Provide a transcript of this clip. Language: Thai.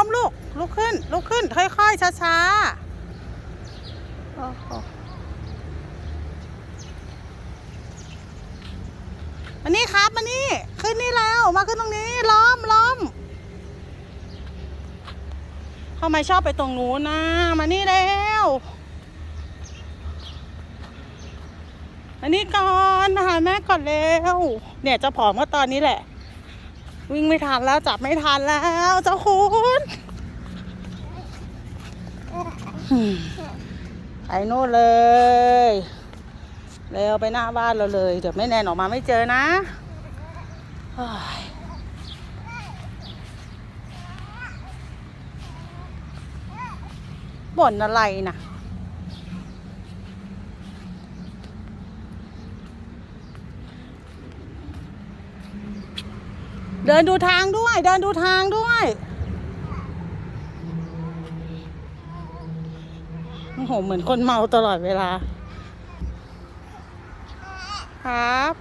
ล้มลูก ลุกขึ้น ลุกขึ้น ค่อยๆ ช้าๆ โอ้โหมานี่ครับมานี่ ขึ้นนี่แล้ว มาขึ้นตรงนี้ ล้อมล้อมทำไมชอบไปตรงนู้นนะ มานี่แล้วมานี่ก่อนมาหาแม่ก่อนเร็วเนี่ยจะผอมก็ตอนนี้แหละ วิ่งไม่ทันแล้วจับไม่ทันแล้วเจ้าคุณไปโน่นเลยเร็วไปหน้าบ้านเราเลย เดี๋ยวไม่แนนออกมาไม่เจอนะบ่นอะไรนะ เดินดูทางด้วย เดินดูทางด้วย โอ้โห เหมือนคนเมาตลอดเวลา ครับ